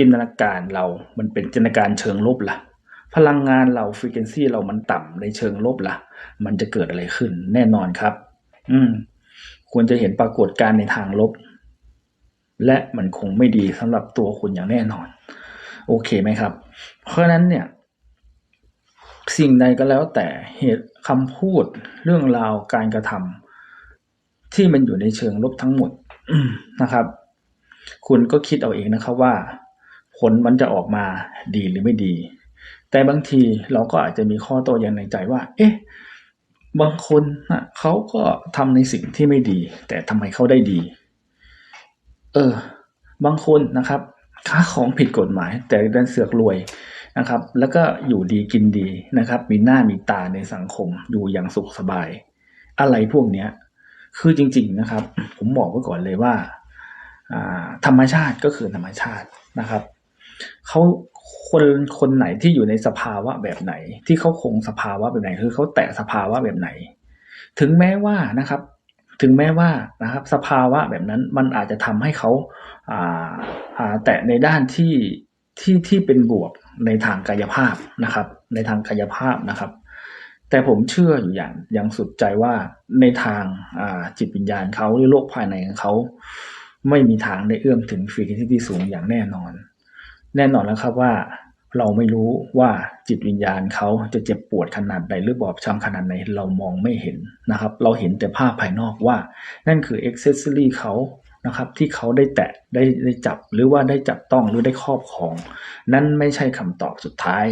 จินตนาการเรา มันเป็นจินตนาการเชิงลบล่ะ พลังงานเราฟรีเควนซีเรามันต่ำในเชิงลบล่ะ มันจะเกิดอะไรขึ้น แน่นอนครับ อืม ควรจะเห็นปรากฏการณ์ในทางลบ และมันคงไม่ดีสำหรับตัวคุณอย่างแน่นอน โอเคไหมครับ เพราะฉะนั้นเนี่ย สิ่งใดก็แล้วแต่เหตุคำพูดเรื่องราวการกระทำที่มันอยู่ในเชิงลบทั้งหมดนะครับ คุณก็คิดเอาเองนะครับว่า ผลมันจะออกมาดีหรือไม่ดี แต่บางทีเราก็อาจจะมีข้อโต้แย้งในใจว่า เอ๊ะบางคนนะเขาก็ทำในสิ่งที่ไม่ดี แต่ทำไมเขาได้ดี เออ บางคนนะครับ ค้าของผิดกฎหมาย แต่ดันเสือกรวยนะครับ แล้วก็อยู่ดีกินดีนะครับ มีหน้ามีตาในสังคมอยู่อย่างสุขสบาย อะไรพวกเนี้ย คือจริง ๆนะครับ ผมบอกไว้ก่อนเลยว่าอ่าธรรมชาติก็คือธรรมชาตินะครับ เขาคนคนไหนที่อยู่ในสภาวะแบบไหน ที่เขาคงสภาวะแบบไหน คือเขาแตะสภาวะแบบไหน ถึงแม้ว่านะครับ ถึงแม้ว่านะครับ สภาวะแบบนั้นมันอาจจะทำให้เขาอ่าอ่าแตะในด้านที่ที่ที่เป็นบวกในทางกายภาพนะครับ ในทางกายภาพนะครับ แต่ผมเชื่ออยู่อย่างอย่างสุดใจว่าในทางาจิตวิญญาณเขาหรือโลกภายในของเขาไม่มีทางได้เอื้อมถึงฟรีเควนที่สูงอย่างแน่นอน แน่นอนแล้วครับว่า เราไม่รู้ว่าจิตวิญญาณเขาจะเจ็บปวดขนาดใดหรือบอบช้ำขนาดไหนเรามองไม่เห็นนะครับ เราเห็นแต่ภาพภายนอกว่า นั่นคืออ็อกเซสซอรี่เขานะครับที่เขาได้แตะได้ได้จับหรือว่าได้จับต้องหรือได้ครอบครอง นั่นไม่ใช่คำตอบสุดท้าย